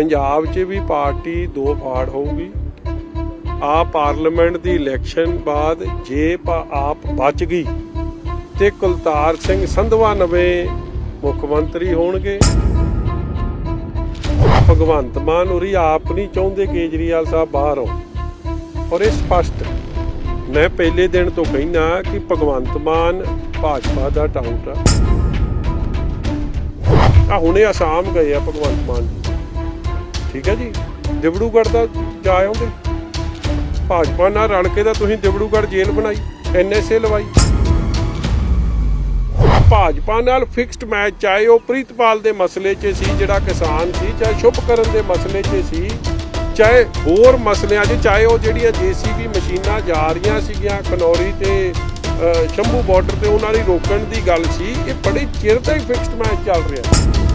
ਪੰਜਾਬ 'ਚ ਵੀ ਪਾਰਟੀ ਦੋ ਫਾੜ ਹੋਊਗੀ। ਆ ਪਾਰਲੀਮੈਂਟ ਦੀ ਇਲੈਕਸ਼ਨ ਬਾਅਦ ਜੇ ਆਪ ਬਚ ਗਈ ਤੇ ਕੁਲਤਾਰ ਸਿੰਘ ਸੰਧਵਾ ਨਵੇਂ ਮੁੱਖ ਮੰਤਰੀ ਹੋਣਗੇ। ਭਗਵੰਤ ਮਾਨ ਉਰੀ ਆਪ ਨਹੀਂ ਚਾਹੁੰਦੇ ਕੇਜਰੀਵਾਲ ਸਾਹਿਬ ਬਾਹਰ। ਆਉਣ ਔਰ ਇਹ ਸਪਸ਼ਟ। ਮੈਂ ਪਹਿਲੇ ਦਿਨ ਤੋਂ ਕਹਿਣਾ ਕਿ ਭਗਵੰਤ ਮਾਨ ਭਾਜਪਾ ਦਾ ਟਾਊਟ ਆ। ਹੁਣੇ ਅਸਾਮ ਗਏ ਆ ਭਗਵੰਤ ਮਾਨ ਠੀਕ ਹੈ ਜੀ? ਦਿਬੜੂਗੜ੍ਹ ਦਾ ਜਾ ਆਉਂਦੇ ਭਾਜਪਾ ਨਾਲ ਰਲ ਕੇ ਤਾਂ ਤੁਸੀਂ ਦਿਬੜੂਗੜ੍ਹ ਜੇਲ੍ਹ ਬਣਾਈ ਐਨਐਸਏ ਲਵਾਈ। ਭਾਜਪਾ ਨਾਲ ਫਿਕਸਡ ਮੈਚ ਚਾਹੇ ਉਹ ਪ੍ਰੀਤਪਾਲ ਦੇ ਮਸਲੇ 'ਚ ਸੀ, ਜਿਹੜਾ ਕਿਸਾਨ ਸੀ, ਚਾਹੇ ਸ਼ੁਭਕਰਨ ਦੇ ਮਸਲੇ 'ਚ ਸੀ, ਚਾਹੇ ਹੋਰ ਮਸਲਿਆਂ 'ਚ, ਚਾਹੇ ਉਹ ਜਿਹੜੀਆਂ ਜੀਸੀਬੀ ਮਸ਼ੀਨਾਂ ਜਾ ਰਹੀਆਂ ਸੀਗੀਆਂ ਖਨੌਰੀ ਤੇ ਸ਼ੰਭੂ ਬਾਰਡਰ ਤੇ ਉਹਨਾਂ ਦੀ ਰੋਕਣ ਦੀ ਗੱਲ ਸੀ, ਇਹ ਬੜੇ ਚਿਰ ਦਾ ਹੀ ਫਿਕਸਡ ਮੈਚ ਚੱਲ ਰਿਹਾ।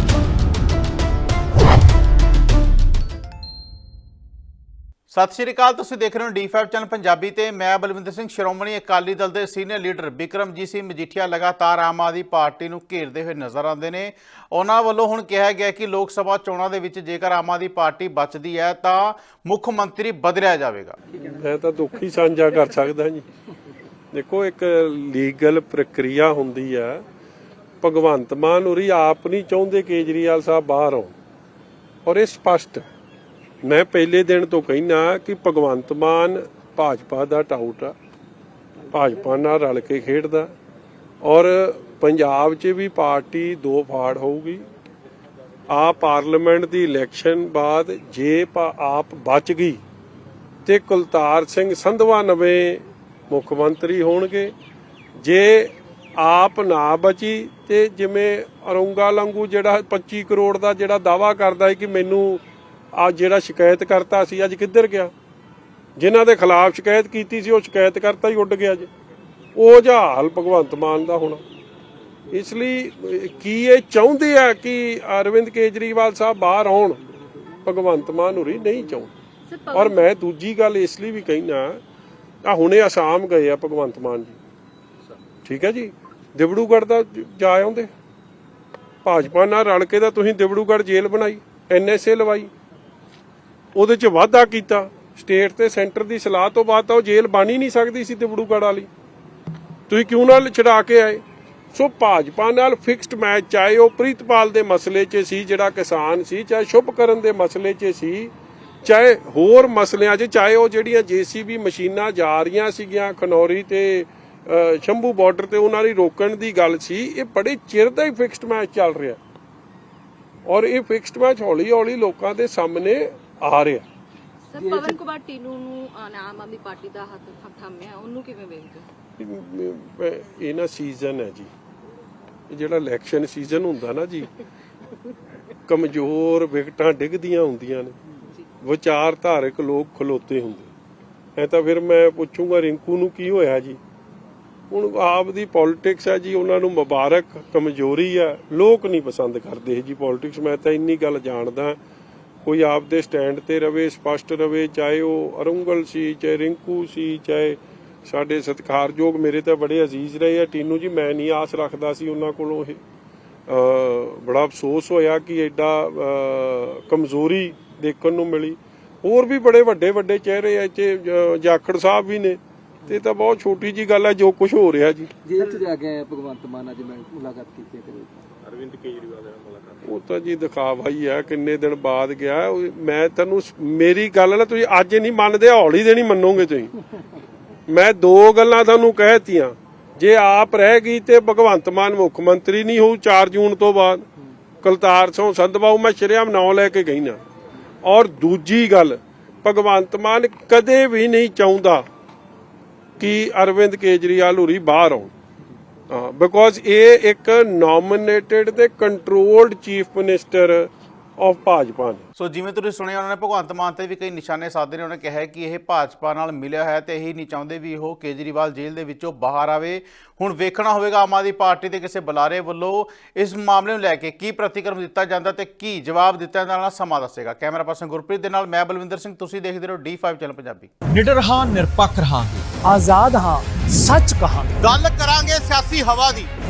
ਸਤਿ ਸ਼੍ਰੀ ਅਕਾਲ, ਤੁਸੀਂ ਦੇਖ ਰਹੇ ਹੋ D5 ਚੈਨਲ ਪੰਜਾਬੀ ਤੇ ਮੈਂ ਬਲਵਿੰਦਰ ਸਿੰਘ ਸ਼੍ਰੋਮਣੀ ਅਕਾਲੀ ਦਲ ਦੇ ਸੀਨੀਅਰ ਲੀਡਰ ਬਿਕਰਮਜੀਤ ਸਿੰਘ ਮਜੀਠੀਆ ਲਗਾਤਾਰ ਆਮ ਆਦਮੀ ਪਾਰਟੀ ਨੂੰ ਘੇਰਦੇ ਹੋਏ ਨਜ਼ਰ ਆਉਂਦੇ ਨੇ। ਉਹਨਾਂ ਵੱਲੋਂ ਹੁਣ ਕਿਹਾ ਗਿਆ ਕਿ ਲੋਕ ਸਭਾ ਚੋਣਾਂ ਦੇ ਵਿੱਚ ਜੇਕਰ ਆਮ ਆਦਮੀ ਪਾਰਟੀ ਬਚਦੀ ਹੈ, ਤਾਂ ਮੁੱਖ ਮੰਤਰੀ ਬਦਲਿਆ ਜਾਵੇਗਾ। ਮੈਂ ਤਾਂ ਦੁੱਖ ਹੀ ਸਾਂਝਾ ਕਰ ਸਕਦਾ ਜੀ। ਦੇਖੋ, ਇੱਕ ਲੀਗਲ ਪ੍ਰਕਿਰਿਆ ਹੁੰਦੀ ਆ। ਭਗਵੰਤ ਮਾਨ ਉਰੀ ਆਪ ਨਹੀਂ ਚਾਹੁੰਦੇ ਕੇਜਰੀਵਾਲ ਸਾਹਿਬ ਬਾਹਰ ਆਉਣ। ਔਰ ਇਹ ਸਪਸ਼ਟ ਮੈਂ ਪਹਿਲੇ ਦਿਨ ਤੋਂ ਕਹਿਣਾ ਕਿ ਭਗਵੰਤ ਮਾਨ ਭਾਜਪਾ ਦਾ ਟਾਊਟ ਆ। ਭਾਜਪਾ ਨਾਲ ਰਲ ਕੇ ਖੇਡਦਾ। ਔਰ ਪੰਜਾਬ 'ਚ ਵੀ ਪਾਰਟੀ ਦੋ ਫਾੜ ਹੋਊਗੀ। ਆ ਪਾਰਲੀਮੈਂਟ ਦੀ ਇਲੈਕਸ਼ਨ ਬਾਅਦ ਜੇ ਆਪ ਬਚ ਗਈ ਤੇ ਕੁਲਤਾਰ ਸਿੰਘ ਸੰਧਵਾ ਨਵੇਂ ਮੁੱਖ ਮੰਤਰੀ ਹੋਣਗੇ। ਜੇ ਆਪ ਨਾ ਬਚੀ ਤੇ ਜਿਵੇਂ ਅਰੁੰਗਾ ਲੰਗੂ ਜਿਹੜਾ 25 ਕਰੋੜ ਦਾ ਜਿਹੜਾ ਦਾਵਾ ਕਰਦਾ ਹੈ ਕਿ ਮੈਨੂੰ ਆ ਜਿਹੜਾ ਸ਼ਿਕਾਇਤ ਕਰਤਾ ਸੀ ਅੱਜ ਕਿੱਧਰ ਗਿਆ? ਜਿਨ੍ਹਾਂ ਦੇ ਖਿਲਾਫ ਸ਼ਿਕਾਇਤ ਕੀਤੀ ਸੀ ਉਹ ਸ਼ਿਕਾਇਤ ਕਰਤਾ ਹੀ ਉੱਡ ਗਿਆ ਜੀ। ਉਹ ਜਿਹਾ ਹਾਲ ਭਗਵੰਤ ਮਾਨ ਦਾ ਹੋਣਾ। ਇਸ ਲਈ ਕੀ ਇਹ ਚਾਹੁੰਦੇ ਆ ਕਿ ਅਰਵਿੰਦ ਕੇਜਰੀਵਾਲ ਸਾਹਿਬ ਬਾਹਰ ਆਉਣ? ਭਗਵੰਤ ਮਾਨ ਹੋਰੀ ਨਹੀਂ ਚਾਹੁੰਦੇ। ਔਰ ਮੈਂ ਦੂਜੀ ਗੱਲ ਇਸ ਲਈ ਵੀ ਕਹਿਣਾ ਆ ਹੁਣੇ ਅਸਾਮ ਗਏ ਆ ਭਗਵੰਤ ਮਾਨ ਜੀ। ਠੀਕ ਹੈ ਜੀ? ਦਿਬੜੂਗੜ੍ਹ ਦਾ ਜਾ ਆਉਂਦੇ। ਭਾਜਪਾ ਨਾਲ ਰਲ ਕੇ ਤਾਂ ਤੁਸੀਂ ਦਿਬੜੂਗੜ੍ਹ ਜੇਲ੍ਹ ਬਣਾਈ ਐਨਐਸਏ ਲਵਾਈ। ਉਹਦੇ ਚ ਵਾਅਦਾ ਕੀਤਾ। ਸਟੇਟ ਤੇ ਸੈਂਟਰ ਦੀ ਸਲਾਹ ਤੋਂ ਬਾਅਦ ਤਾਂ ਉਹ ਜੇਲ੍ਹ ਬਣ ਹੀ ਨਹੀਂ ਸਕਦੀ ਸੀ ਦਿਬੜੂਗੜ੍ਹ ਵਾਲੀ। ਤੁਸੀਂ ਕਿਉਂ ਨਾਲ ਛਡਾ ਕੇ ਆਏ? ਸੋ ਭਾਜਪਾ ਨਾਲ ਫਿਕਸਡ ਮੈਚ ਚਾਹੇ ਉਹ ਪ੍ਰੀਤਪਾਲ ਦੇ ਮਸਲੇ 'ਚ ਸੀ, ਜਿਹੜਾ ਕਿਸਾਨ ਸੀ, ਚਾਹੇ ਸ਼ੁਭਕਰਨ ਦੇ ਮਸਲੇ 'ਚ ਸੀ, ਚਾਹੇ ਹੋਰ ਮਸਲਿਆਂ 'ਚ, ਚਾਹੇ ਉਹ ਜਿਹੜੀਆਂ ਜੀਸੀਬੀ ਮਸ਼ੀਨਾਂ ਜਾ ਰਹੀਆਂ ਸੀਗੀਆਂ ਖਨੌਰੀ ਤੇ ਸ਼ੰਭੂ ਬਾਰਡਰ ਤੇ ਉਹਨਾਂ ਦੀ ਰੋਕਣ ਦੀ ਗੱਲ ਸੀ, ਇਹ ਬੜੇ ਚਿਰ ਦਾ ਹੀ ਫਿਕਸਡ ਮੈਚ ਚੱਲ ਰਿਹਾ। ਔਰ ਇਹ ਫਿਕਸਡ ਮੈਚ ਹੌਲੀ ਹੌਲੀ ਲੋਕਾਂ ਦੇ ਸਾਹਮਣੇ ਆ ਰਿਹਾ ਸਰ ਪਵਨ ਕੁਮਾਰ ਟੀਨੂ ਨੂੰ ਅਹ, ਆਮ ਆਦਮੀ ਪਾਰਟੀ ਦਾ ਹੱਥ ਥੰਮਿਆ ਉਹਨੂੰ ਕਿਵੇਂ ਵੇਖਦੇ? ਹੋ? ਇਹ ਨਾ ਸੀਜ਼ਨ ਹੈ ਜੀ। ਇਹ ਜਿਹੜਾ ਇਲੈਕਸ਼ਨ ਸੀਜ਼ਨ ਹੁੰਦਾ ਨਾ ਜੀ ਕਮਜ਼ੋਰ ਵਿਕਟਾਂ ਡਿੱਗਦੀਆਂ ਹੁੰਦੀਆਂ ਨੇ। ਵਿਚਾਰਧਾਰਕ ਲੋਕ ਖਲੋਤੇ ਹੁੰਦੇ। ਐ ਤਾਂ ਫਿਰ ਮੈਂ ਪੁੱਛੂੰਗਾ ਰਿੰਕੂ ਨੂੰ ਕੀ ਹੋਇਆ ਜੀ? ਹੁਣ ਆਪ ਦੀ ਪੋਲਿਟਿਕਸ ਹੈ ਜੀ ਉਹਨਾਂ ਨੂੰ ਮੁਬਾਰਕ ਕਮਜ਼ੋਰੀ ਆ। ਲੋਕ ਨਹੀਂ ਪਸੰਦ ਕਰਦੇ ਜੀ ਪੋਲਿਟਿਕਸ ਮੈਂ ਤਾਂ ਇੰਨੀ ਗੱਲ ਜਾਣਦਾ। ਕੋਈ ਆਪ ਦੇ ਸਟੈਂਡ ਤੇ ਰਵੇ, ਸਪਸ਼ਟ ਰਵੇ, ਚਾਹੇ ਉਹ ਅਰੁੰਗਲ ਸੀ, ਚਾਹੇ ਰਿੰਕੂ ਸੀ, ਚਾਹੇ ਸਾਡੇ ਸਤਿਕਾਰਯੋਗ ਮੇਰੇ ਤਾਂ ਬੜੇ ਅਜ਼ੀਜ਼ ਰਹੇ ਆ। ਟੀਨੂ ਜੀ, ਮੈਂ ਨਹੀਂ ਆਸ ਰੱਖਦਾ ਸੀ ਉਹਨਾਂ ਕੋਲੋਂ ਇਹ ਬੜਾ ਅਫਸੋਸ ਹੋਇਆ ਕਿ ਐਡਾ ਕਮਜ਼ੋਰੀ ਦੇਖਣ ਨੂੰ ਮਿਲੀ। ਹੋਰ ਵੀ ਬੜੇ ਵੱਡੇ ਵੱਡੇ ਚਿਹਰੇ ਐ ਚ ਜਾਖੜ ਸਾਹਿਬ ਵੀ ਨੇ। ਤੇ ਤਾਂ ਬਹੁਤ ਛੋਟੀ ਜੀ ਗੱਲ ਹੈ ਜੋ ਕੁਝ ਹੋ ਰਿਹਾ ਜੀ। ਜੇਲ੍ਹ ਚ ਜਾ ਕੇ ਭਗਵੰਤ ਮਾਨ, ਅੱਜ ਮੈਂ ਮੁਲਾਕਾਤ ਕੀਤੀ ਹੈ ਕਰੀ ਉਹ ਤਾਂ ਜੀ ਦਿਖਾਵਾ ਹੀ ਆ, ਕਿੰਨੇ ਦਿਨ ਬਾਅਦ ਗਿਆ। ਮੈਂ ਤੈਨੂੰ ਮੇਰੀ ਗੱਲ ਨਾ ਤੁਸੀਂ ਅੱਜ ਨਹੀਂ ਮੰਨਦੇ, ਹੌਲੀ ਦੇ ਮੰਨੋਗੇ ਤੁਸੀਂ। ਮੈਂ ਦੋ ਗੱਲਾਂ ਤੁਹਾਨੂੰ ਕਹਿਤੀਆਂ। ਜੇ ਆਪ ਰਹਿ ਗਈ ਤੇ ਭਗਵੰਤ ਮਾਨ ਮੁੱਖ ਮੰਤਰੀ ਨਹੀਂ ਹੋਊ 4 ਜੂਨ ਤੋਂ ਬਾਅਦ। ਕੁਲਤਾਰ ਸਿੰਘ ਸੰਧਵਾਉ ਮੈਂ ਸ਼੍ਰੀਆਮ ਨਾਂ ਲੈ ਕੇ ਗਈ ਨਾ। ਔਰ ਦੂਜੀ ਗੱਲ, ਭਗਵੰਤ ਮਾਨ ਕਦੇ ਵੀ ਨਹੀਂ ਚਾਹੁੰਦਾ ਕਿ ਅਰਵਿੰਦ ਕੇਜਰੀਵਾਲ ਹੋਰੀ ਬਾਹਰ ਆਉਣ। ਬਿਕੋਜ਼ ਇਹ ਇੱਕ ਨੋਮੀਨੇਟਿਡ ਤੇ controlled chief minister of Bhajpa ਨੇ। ਸੋ ਜਿਵੇਂ ਤੁਸੀਂ ਸੁਣਿਆ ਉਹਨਾਂ ਨੇ ਭਗਵੰਤ ਮਾਨ ਤੇ ਵੀ ਕਈ ਨਿਸ਼ਾਨੇ ਸਾਧੇ ਨੇ। ਉਹਨਾਂ ਨੇ ਕਿਹਾ ਕਿ ਇਹ ਭਾਜਪਾ ਨਾਲ ਮਿਲਿਆ ਹੈ ਤੇ ਇਹੀ ਨਹੀਂ ਚਾਹੁੰਦੇ ਵੀ ਉਹ ਕੇਜਰੀਵਾਲ ਜੇਲ੍ਹ ਦੇ ਵਿੱਚੋਂ ਬਾਹਰ ਆਵੇ। ਹੁਣ ਵੇਖਣਾ ਹੋਵੇਗਾ ਆਮ ਆਦਮੀ ਪਾਰਟੀ ਦੇ ਕਿਸੇ ਬੁਲਾਰੇ ਵੱਲੋਂ ਇਸ ਮਾਮਲੇ ਨੂੰ ਲੈ ਕੇ ਕੀ ਪ੍ਰਤੀਕਰਮ ਦਿੱਤਾ ਜਾਂਦਾ ਤੇ ਕੀ ਜਵਾਬ ਦਿੱਤਾ ਜਾਂਦਾ ਸਮਾਂ ਦੱਸੇਗਾ। ਕੈਮਰਾ ਪਰਸਨ ਗੁਰਪ੍ਰੀਤ ਦੇ ਨਾਲ ਮੈਂ ਬਲਵਿੰਦਰ ਸਿੰਘ ਤੁਸੀਂ ਦੇਖਦੇ ਰਹੋ D5 ਚੈਨਲ ਪੰਜਾਬੀ। ਨਿਡਰ ਹਾਂ ਨਿਰਪੱਖ ਰਹਾਂਗੇ। ਆਜ਼ਾਦ ਹਾਂ ਸੱਚ ਕਹਾਂਗੇ। ਗੱਲ ਕਰਾਂਗੇ ਸਿਆਸੀ ਹਵਾ ਦੀ।